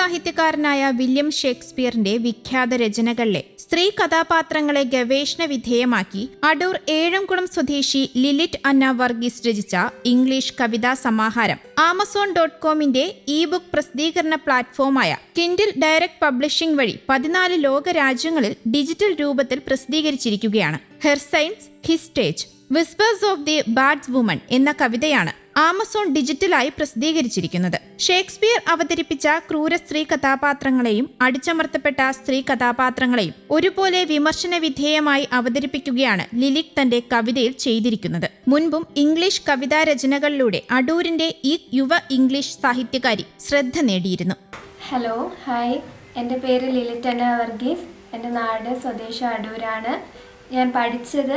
സാഹിത്യകാരനായ William ഷേക്സ്പിയറിന്റെ വിഖ്യാത രചനകളിലെ സ്ത്രീ കഥാപാത്രങ്ങളെ ഗവേഷണ വിധേയമാക്കി അടൂർ ഏഴംകുളം സ്വദേശി ലിലിറ്റ് അന്ന വർഗീസ് രചിച്ച ഇംഗ്ലീഷ് കവിതാ സമാഹാരം ആമസോൺ ഡോട്ട് കോമിന്റെ ഇ ബുക്ക് പ്രസിദ്ധീകരണ പ്ലാറ്റ്ഫോമായ കിൻഡിൽ ഡയറക്ട് പബ്ലിഷിംഗ് വഴി പതിനാല് ലോക രാജ്യങ്ങളിൽ ഡിജിറ്റൽ രൂപത്തിൽ പ്രസിദ്ധീകരിച്ചിരിക്കുകയാണ്. Her science his stage whispers of the buds woman എന്ന കവിതയാണ് ആമസോൺ ഡിജിറ്റലായി പ്രസിദ്ധീകരിച്ചിരിക്കുന്നത്. ഷേക്സ്പിയർ അവതരിപ്പിച്ച ക്രൂര സ്ത്രീ കഥാപാത്രങ്ങളെയും അടിച്ചമർത്തപ്പെട്ട സ്ത്രീ കഥാപാത്രങ്ങളെയും ഒരുപോലെ വിമർശന വിധേയമായി അവതരിപ്പിക്കുകയാണ് ലിലിക് തന്റെ കവിതയിൽ ചെയ്തിരിക്കുന്നത്. മുൻപും ഇംഗ്ലീഷ് കവിതാ രചനകളിലൂടെ അടൂരിന്റെ ഈ യുവ ഇംഗ്ലീഷ് സാഹിത്യകാരി ശ്രദ്ധ നേടിയിരുന്നു. Hello hi. എന്റെ പേര് ലിലിറ്റന വർഗീസ്. എന്റെ നാട് സ്വദേശം അടൂരാണ്. ഞാൻ പഠിച്ചത്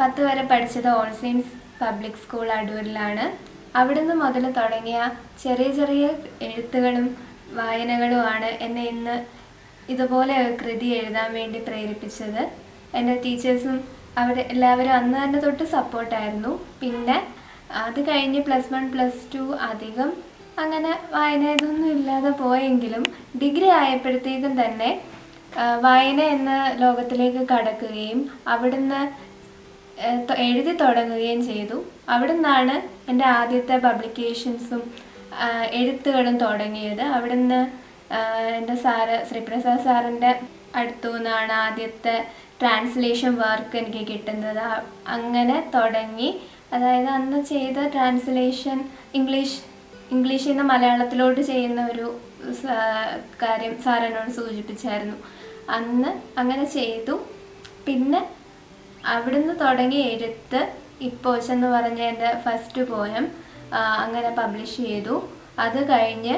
പത്ത് വരെ പഠിച്ചത് ഓൾ സെയിൻസ് പബ്ലിക് സ്കൂൾ അടൂരിലാണ്. അവിടുന്ന് മുതൽ തുടങ്ങിയ ചെറിയ ചെറിയ എഴുത്തുകളും വായനകളുമാണ് എന്നെ ഇന്ന് ഇതുപോലെ കൃതി എഴുതാൻ വേണ്ടി പ്രേരിപ്പിച്ചത്. എന്റെ ടീച്ചേഴ്സും അവിടെ എല്ലാവരും അന്ന് തന്നെ തൊട്ട് സപ്പോർട്ടായിരുന്നു പിന്നെ അത് കഴിഞ്ഞ് പ്ലസ് വൺ പ്ലസ് ടു അധികം അങ്ങനെ വായന ഇതൊന്നും ഇല്ലാതെ പോയെങ്കിലും ഡിഗ്രി ആയപ്പോഴത്തേക്കും തന്നെ വായന എന്ന ലോകത്തിലേക്ക് കടക്കുകയും അവിടുന്ന് എഴുതി തുടങ്ങുകയും ചെയ്തു. അവിടുന്നാണ് എന്റെ ആദ്യത്തെ പബ്ലിക്കേഷൻസും എഴുത്തുകളും തുടങ്ങിയത് അവിടുന്ന് എന്റെ സാറ് ശ്രീപ്രസാദ് സാറിന്റെ അടുത്തു നിന്നാണ് ആദ്യത്തെ ട്രാൻസ്ലേഷൻ വർക്ക് എനിക്ക് കിട്ടുന്നത്. അങ്ങനെ തുടങ്ങി. അതായത് അന്ന് ചെയ്ത ട്രാൻസ്ലേഷൻ ഇംഗ്ലീഷ് ഇംഗ്ലീഷിൽ നിന്ന് മലയാളത്തിലോട്ട് ചെയ്യുന്ന ഒരു കാര്യം സാർ എന്നോട് സൂചിപ്പിച്ചായിരുന്നു. അന്ന് അങ്ങനെ ചെയ്തു. പിന്നെ അവിടുന്ന് തുടങ്ങി എഴുത്ത് ഇപ്പോസ് എന്ന് പറഞ്ഞ എന്റെ ഫസ്റ്റ് പോയം അങ്ങനെ പബ്ലിഷ് ചെയ്തു. അത് കഴിഞ്ഞ്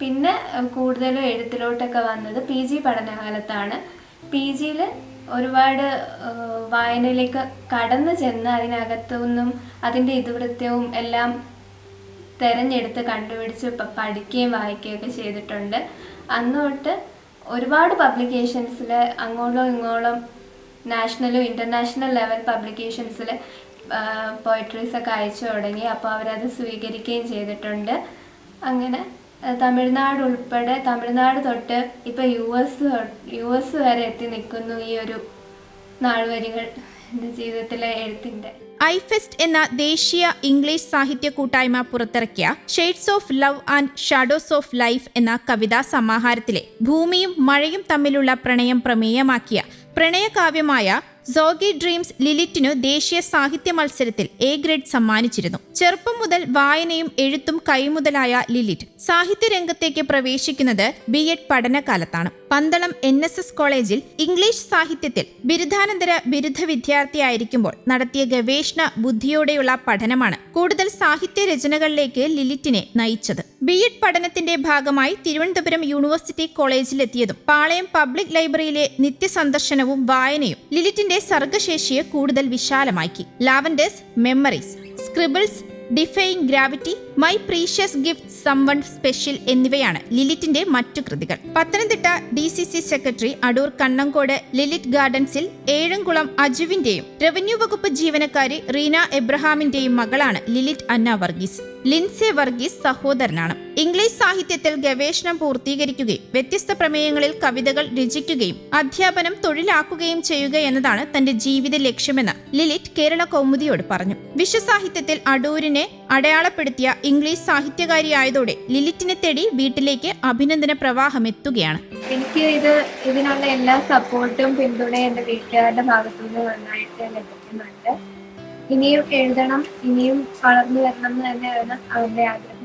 പിന്നെ കൂടുതലും എഴുത്തിലോട്ടൊക്കെ വന്നത് പി ജി പഠനകാലത്താണ്. പി ജിയിൽ ഒരുപാട് വായനയിലേക്ക് കടന്നു ചെന്ന് അതിനകത്തുനിന്നും അതിന്റെ ഇതിവൃത്യവും എല്ലാം തിരഞ്ഞെടുത്ത് കണ്ടുപിടിച്ച് പഠിക്കുകയും വായിക്കുകയൊക്കെ ചെയ്തിട്ടുണ്ട്. അന്നോട്ട് ഒരുപാട് പബ്ലിക്കേഷൻസിൽ അങ്ങോളം ഇങ്ങോളം നാഷണലും ഇന്റർനാഷണൽ ലെവൽ പബ്ലിക്കേഷൻസിൽ പോയിട്രീസ് ഒക്കെ അയച്ചു തുടങ്ങി. അപ്പോൾ അവരത് സ്വീകരിക്കുകയും ചെയ്തിട്ടുണ്ട്. അങ്ങനെ തമിഴ്നാട് ഉൾപ്പെടെ തമിഴ്നാട് തൊട്ട് ഇപ്പം യു എസ് യു എസ് വരെ എത്തി നിൽക്കുന്നു ഈ ഒരു നാൾവരികൾ എന്റെ ജീവിതത്തിലെ എഴുത്തിന്റെ. ഐഫെസ്റ്റ് എന്ന ദേശീയ ഇംഗ്ലീഷ് സാഹിത്യ കൂട്ടായ്മ പുറത്തിറക്കിയ shades of love and shadows of life എന്ന കവിതാ സമാഹാരത്തിലെ ഭൂമിയും മഴയും തമ്മിലുള്ള പ്രണയം പ്രമേയമാക്കിയ പ്രണയകാവ്യമായ സോഗി ഡ്രീംസ് ലിലിറ്റിനു ദേശീയ സാഹിത്യ മത്സരത്തിൽ എ ഗ്രേഡ് സമ്മാനിച്ചിരുന്നു. ചെറുപ്പം മുതൽ വായനയും എഴുത്തും കൈമുതലായ ലിലിറ്റ് സാഹിത്യ രംഗത്തേക്ക് പ്രവേശിക്കുന്നത് ബി എഡ് പഠനകാലത്താണ്. പന്തളം എൻ എസ് എസ് കോളേജിൽ ഇംഗ്ലീഷ് സാഹിത്യത്തിൽ ബിരുദാനന്തര ബിരുദ വിദ്യാർത്ഥിയായിരിക്കുമ്പോൾ നടത്തിയ ഗവേഷണ ബുദ്ധിയോടെയുള്ള പഠനമാണ് കൂടുതൽ സാഹിത്യ രചനകളിലേക്ക് ലിലിറ്റിനെ നയിച്ചത്. ബി എഡ് പഠനത്തിന്റെ ഭാഗമായി തിരുവനന്തപുരം യൂണിവേഴ്സിറ്റി കോളേജിലെത്തിയതും പാളയം പബ്ലിക് ലൈബ്രറിയിലെ നിത്യസന്ദർശനവും വായനയും ലിലിറ്റിന്റെ സർഗശേഷിയെ കൂടുതൽ വിശാലമാക്കി. Lavenders memories scribbles defying gravity my precious gift someone special എന്നിവയാണ് ലിലിറ്റിന്റെ മറ്റു കൃതികൾ. Pathanamthitta D C C secretary Adoor Kannankode Lilit ഗാർഡൻസിൽ Ezhamkulam അജുവിന്റെയും റവന്യൂ വകുപ്പ് ജീവനക്കാരി റീന എബ്രഹാമിന്റെയും മകളാണ് ലിലിറ്റ് അന്ന വർഗീസ്. ലിൻസെ വർഗീസ് സഹോദരനാണ്. ഇംഗ്ലീഷ് സാഹിത്യത്തിൽ ഗവേഷണം പൂർത്തീകരിക്കുകയും വ്യത്യസ്ത പ്രമേയങ്ങളിൽ കവിതകൾ രചിക്കുകയും അധ്യാപനം തൊഴിലാക്കുകയും ചെയ്യുക എന്നതാണ് തന്റെ ജീവിത ലക്ഷ്യമെന്ന് ലിലിറ്റ് കേരള കൗമുദിയോട് പറഞ്ഞു. വിശ്വസാഹിത്യത്തിൽ അടൂരിനെ അടയാളപ്പെടുത്തിയ ഇംഗ്ലീഷ് സാഹിത്യകാരിയായതോടെ ലിലിറ്റിനെ തേടി വീട്ടിലേക്ക് അഭിനന്ദന പ്രവാഹം എത്തുകയാണ്. എനിക്ക് ഇത് ഇതിനുള്ള എല്ലാ സപ്പോർട്ടും പിന്തുണയും എന്റെ വീട്ടുകാരുടെ ഭാഗത്തു നിന്ന് നന്നായിട്ട് ലഭിക്കുന്നുണ്ട്. ഇനിയും എഴുതണം ഇനിയും വളർന്നു വരണം എന്ന് തന്നെയാണ് അവരുടെ ആഗ്രഹം.